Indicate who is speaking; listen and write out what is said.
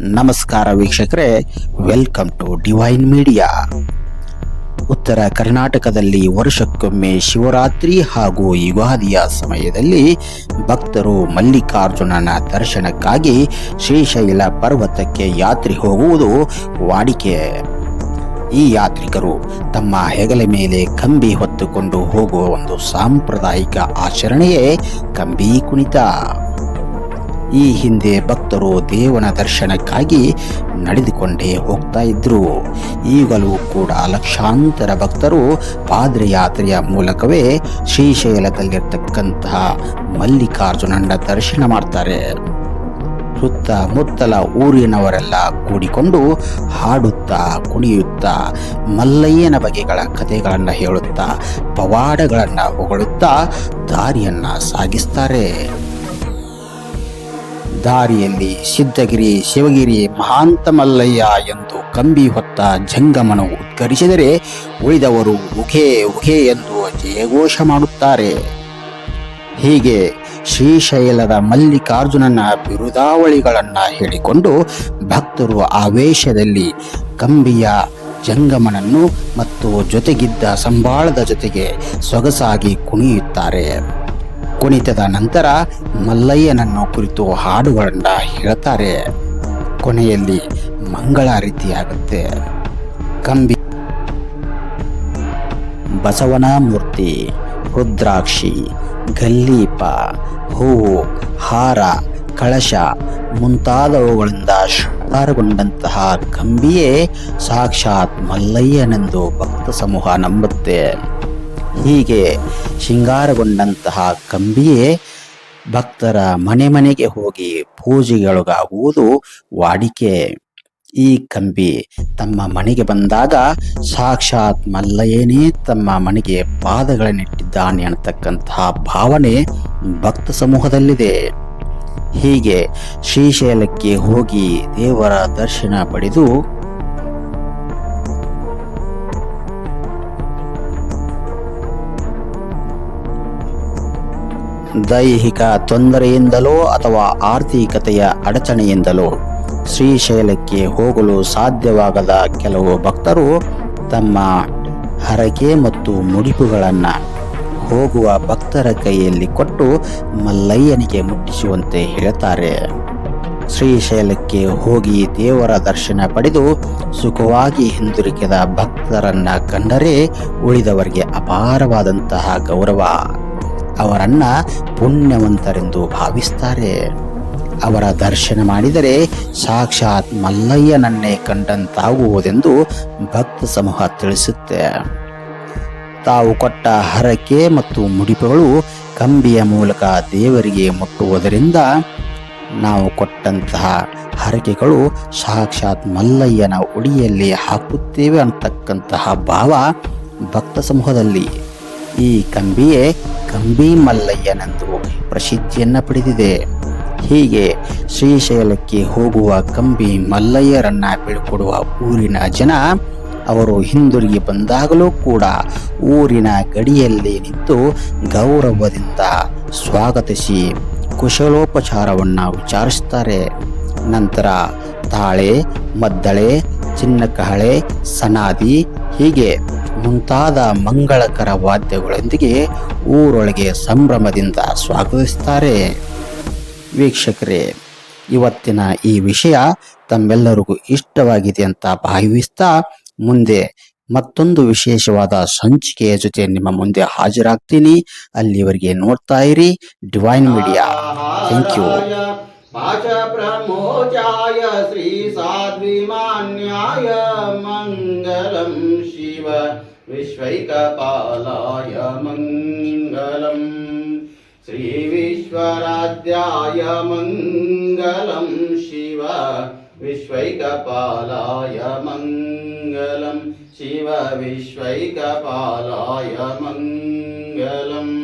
Speaker 1: ನಮಸ್ಕಾರ ವೀಕ್ಷಕರೇ welcome to divine media ಉತ್ತರ ಕರ್ನಾಟಕದಲ್ಲಿ ವರ್ಷಕ್ಕೊಮ್ಮೆ ಶಿವರಾತ್ರಿ ಹಾಗೂ ಯುಗಾದಿಯ ಸಮಯದಲ್ಲಿ ಭಕ್ತರು ಮಲ್ಲಿಕಾರ್ಜುನನ ದರ್ಶನಕ್ಕಾಗಿ ಶ್ರೀಶೈಲ ಪರ್ವತಕ್ಕೆ ಯಾತ್ರೆ ಹೋಗುವುದು ವಾಡಿಕೆ. ಈ ಯಾತ್ರಿಕರು ತಮ್ಮ ಹೆಗಲ ಮೇಲೆ ಕಂಬಿ ಹೊತ್ತುಕೊಂಡು ಹೋಗುವ ಒಂದು ಸಾಂಪ್ರದಾಯಿಕ ಆಚರಣೆಯೇ ಕಂಬಿ ಕುಣಿತ. ಈ ಹಿಂದೆ ಭಕ್ತರು ದೇವನ ದರ್ಶನಕ್ಕಾಗಿ ನಡೆದುಕೊಂಡೇ ಹೋಗ್ತಾ ಇದ್ರು. ಈಗಲೂ ಕೂಡ ಲಕ್ಷಾಂತರ ಭಕ್ತರು ಪಾದ್ರಯಾತ್ರೆಯ ಮೂಲಕವೇ ಶ್ರೀಶೈಲದಲ್ಲಿರ್ತಕ್ಕಂತಹ ಮಲ್ಲಿಕಾರ್ಜುನನ ದರ್ಶನ ಮಾಡ್ತಾರೆ. ಸುತ್ತಮುತ್ತಲ ಊರಿನವರೆಲ್ಲ ಕೂಡಿಕೊಂಡು ಹಾಡುತ್ತಾ ಕುಣಿಯುತ್ತಾ ಮಲ್ಲಯ್ಯನ ಬಗೆಗಳ ಕಥೆಗಳನ್ನು ಹೇಳುತ್ತಾ ಪವಾಡಗಳನ್ನು ಹೊಗಳುತ್ತಾ ದಾರಿಯನ್ನು ಸಾಗಿಸ್ತಾರೆ. ದಾರಿಯಲ್ಲಿ ಸಿದ್ಧಗಿರಿ, ಶಿವಗಿರಿ ಮಹಾಂತ ಮಲ್ಲಯ್ಯ ಎಂದು ಕಂಬಿ ಹೊತ್ತ ಜಂಗಮನು ಉದ್ಗರಿಸಿದರೆ ಉಳಿದವರು ಉಘೆ ಉಘೆ ಎಂದು ಜಯಘೋಷ ಮಾಡುತ್ತಾರೆ. ಹೀಗೆ ಶ್ರೀಶೈಲದ ಮಲ್ಲಿಕಾರ್ಜುನನ ಬಿರುದಾವಳಿಗಳನ್ನು ಹೇಳಿಕೊಂಡು ಭಕ್ತರು ಆವೇಶದಲ್ಲಿ ಕಂಬಿಯ ಜಂಗಮನನ್ನು ಮತ್ತು ಜೊತೆಗಿದ್ದ ಸಂಬಾಳದ ಜೊತೆಗೆ ಸೊಗಸಾಗಿ ಕುಣಿಯುತ್ತಾರೆ. ಕುಣಿತದ ನಂತರ ಮಲ್ಲಯ್ಯನನ್ನು ಕುರಿತು ಹಾಡುಗಳನ್ನ ಹೇಳ್ತಾರೆ. ಕೊನೆಯಲ್ಲಿ ಮಂಗಳ ರೀತಿಯಾಗುತ್ತೆ. ಕಂಬಿ ಬಸವನ ಮೂರ್ತಿ ರುದ್ರಾಕ್ಷಿ, ಗಲ್ಲೀಪ, ಹೂವು, ಹಾರ, ಕಳಶ ಮುಂತಾದವುಗಳಿಂದ ಶೃಂಗಾರಗೊಂಡಂತಹ ಕಂಬಿಯೇ ಸಾಕ್ಷಾತ್ ಮಲ್ಲಯ್ಯನೆಂದು ಭಕ್ತ ಸಮೂಹ ನಂಬುತ್ತೆ. ಹೀಗೆ ಶೃಂಗಾರಗೊಂಡಂತಹ ಕಂಬಿಯೇ ಭಕ್ತರ ಮನೆ ಮನೆಗೆ ಹೋಗಿ ಪೂಜೆಗೊಳಗಾಗುವುದು ವಾಡಿಕೆ. ಈ ಕಂಬಿ ತಮ್ಮ ಮನೆಗೆ ಬಂದಾಗ ಸಾಕ್ಷಾತ್ ಮಲ್ಲಯ್ಯನೇ ತಮ್ಮ ಮನೆಗೆ ಪಾದಗಳನ್ನಿಟ್ಟಿದ್ದಾನೆ ಅನ್ನತಕ್ಕಂತಹ ಭಾವನೆ ಭಕ್ತ ಸಮೂಹದಲ್ಲಿದೆ. ಹೀಗೆ ಶ್ರೀಶೈಲಕ್ಕೆ ಹೋಗಿ ದೇವರ ದರ್ಶನ ಪಡೆದು ದೈಹಿಕ ತೊಂದರೆಯಿಂದಲೋ ಅಥವಾ ಆರ್ಥಿಕತೆಯ ಅಡಚಣೆಯಿಂದಲೋ ಶ್ರೀಶೈಲಕ್ಕೆ ಹೋಗಲು ಸಾಧ್ಯವಾಗದ ಕೆಲವು ಭಕ್ತರು ತಮ್ಮ ಹರಕೆ ಮತ್ತು ಮುಡಿಪುಗಳನ್ನು ಹೋಗುವ ಭಕ್ತರ ಕೈಯಲ್ಲಿ ಕೊಟ್ಟು ಮಲ್ಲಯ್ಯನಿಗೆ ಮುಟ್ಟಿಸುವಂತೆ ಹೇಳುತ್ತಾರೆ ಶ್ರೀಶೈಲಕ್ಕೆ ಹೋಗಿ ದೇವರ ದರ್ಶನ ಪಡೆದು ಸುಖವಾಗಿ ಹಿಂದಿರುಗಿದ ಭಕ್ತರನ್ನ ಕಂಡರೆ ಉಳಿದವರಿಗೆ ಅಪಾರವಾದಂತಹ ಗೌರವ. ಅವರನ್ನ ಪುಣ್ಯವಂತರೆಂದು ಭಾವಿಸ್ತಾರೆ. ಅವರ ದರ್ಶನ ಮಾಡಿದರೆ ಸಾಕ್ಷಾತ್ ಮಲ್ಲಯ್ಯನನ್ನೇ ಕಂಡಂತಾಗುವುದೆಂದು ಭಕ್ತ ಸಮೂಹ ತಿಳಿಸುತ್ತೆ. ತಾವು ಕೊಟ್ಟ ಹರಕೆ ಮತ್ತು ಮುಡಿಪುಗಳು ಕಂಬಿಯ ಮೂಲಕ ದೇವರಿಗೆ ಮುಟ್ಟುವುದರಿಂದ ನಾವು ಕೊಟ್ಟಂತಹ ಹರಕೆಗಳು ಸಾಕ್ಷಾತ್ ಮಲ್ಲಯ್ಯನ ಉಡಿಯಲ್ಲಿ ಹಾಕುತ್ತೇವೆ ಅಂತಕ್ಕಂತಹ ಭಾವ ಭಕ್ತ ಸಮೂಹದಲ್ಲಿ. ಈ ಕಂಬಿಯೇ ಕಂಬಿ ಮಲ್ಲಯ್ಯನೆಂದು ಪ್ರಸಿದ್ಧಿಯನ್ನ ಪಡೆದಿದೆ. ಹೀಗೆ ಶ್ರೀಶೈಲಕ್ಕೆ ಹೋಗುವ ಕಂಬಿ ಮಲ್ಲಯ್ಯರನ್ನ ಬೀಳ್ಕೊಡುವ ಊರಿನ ಜನ ಅವರು ಹಿಂದಿರುಗಿ ಬಂದಾಗಲೂ ಕೂಡ ಊರಿನ ಗಡಿಯಲ್ಲಿ ನಿಂತು ಗೌರವದಿಂದ ಸ್ವಾಗತಿಸಿ ಕುಶಲೋಪಚಾರವನ್ನು ವಿಚಾರಿಸ್ತಾರೆ. ನಂತರ ತಾಳೆ, ಮದ್ದಳೆ, ಚಿನ್ನಕಹಳೆ, ಸನಾದಿ ಹೀಗೆ ಮುಂತಾದ ಮಂಗಳಕರ ವಾದ್ಯಗಳೊಂದಿಗೆ ಊರೊಳಗೆ ಸಂಭ್ರಮದಿಂದ ಸ್ವಾಗತಿಸ್ತಾರೆ ವೀಕ್ಷಕರೇ, ಇವತ್ತಿನ ಈ ವಿಷಯ ತಮ್ಮೆಲ್ಲರಿಗೂ ಇಷ್ಟವಾಗಿದೆ ಅಂತ ಭಾವಿಸ್ತಾ ಮುಂದೆ ಮತ್ತೊಂದು ವಿಶೇಷವಾದ ಸಂಚಿಕೆಯ ಜೊತೆ ನಿಮ್ಮ ಮುಂದೆ ಹಾಜರಾಗ್ತೀನಿ. ಅಲ್ಲಿವರೆಗೆ ನೋಡ್ತಾ ಇರಿ divine media.
Speaker 2: Thank you. Shri ಮಂಗಲಂ. विश्वैकपालाय मङ्गलम् श्रीविश्वराध्याय मङ्गलं शिव विश्वैकपालाय मङ्गलं शिव विश्वैकपालाय मङ्गलम्